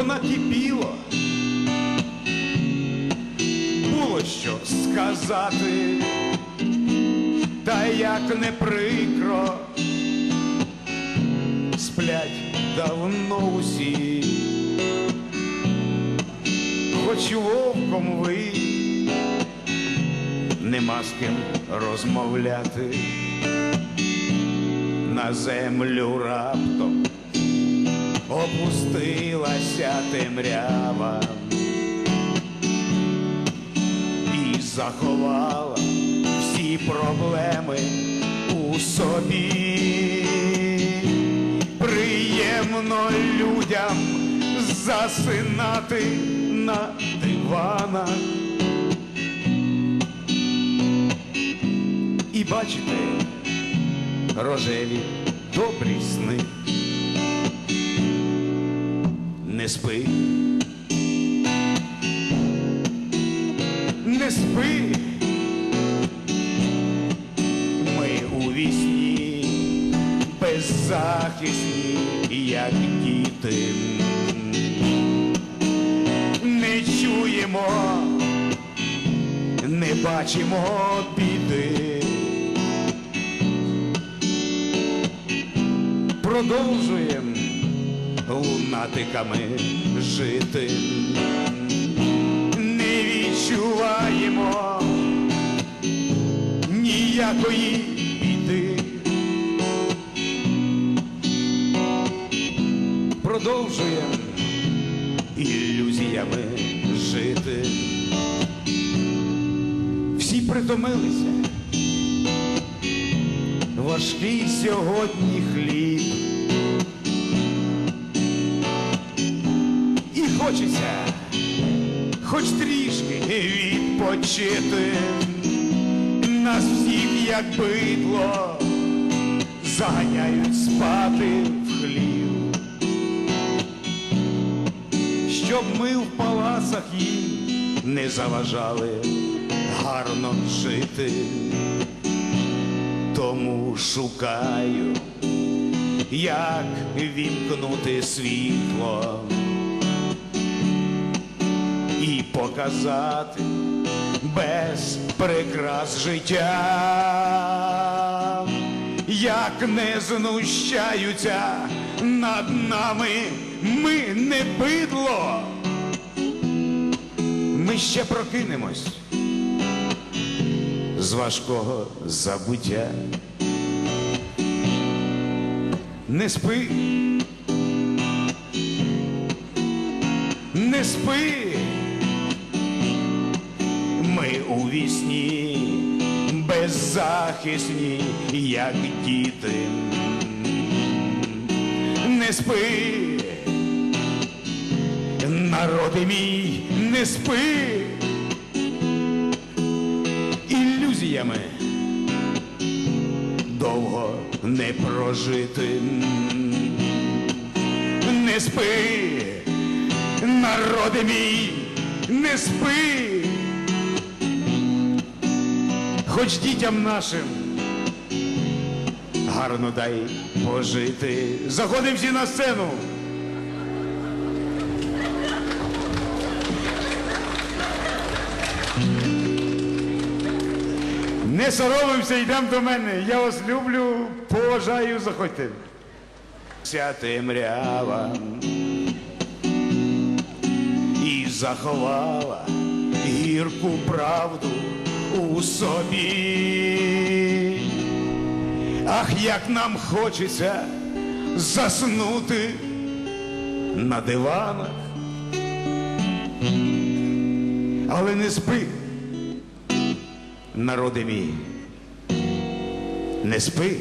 понакипіло. Було що сказати, та як не прикро, сплять давно усі, хоч вовком ви. Нема з ким розмовляти, на землю раптом опустилася темрява і заховала всі проблеми у собі. Приємно людям засинати на диванах. І бачите рожеві добрі сни. Спи, не спи, ми у вісні беззахисні, як діти. Не чуємо, не бачимо біди. Продовжуємо лунатиками жити. Не відчуваємо ніякої біди. Продовжуємо ілюзіями жити. Всі притомилися. Важкий сьогодні хліб. Хочеться хоч трішки відпочити. Нас всіх, як бидло, заганяють спати в хлів. Щоб ми в палацах їм не заважали гарно жити. Тому шукаю, як вімкнути світло і показати без прикрас життя, як не знущаються над нами, ми не бидло, ми ще прокинемось з важкого забуття. Не спи, не спи, у вісні. Беззахисні, як діти. Не спи, народи мій, не спи. Ілюзіями довго не прожити. Не спи, народи мій, не спи, хоч дітям нашим гарно дай пожити. Заходимо всі на сцену. Не соромимося, йдемо до мене. Я вас люблю, поважаю, заходьте. Ця темрява і заховала гірку правду у собі. Ах, як нам хочеться заснути на диванах, але не спи народи мій, не спи.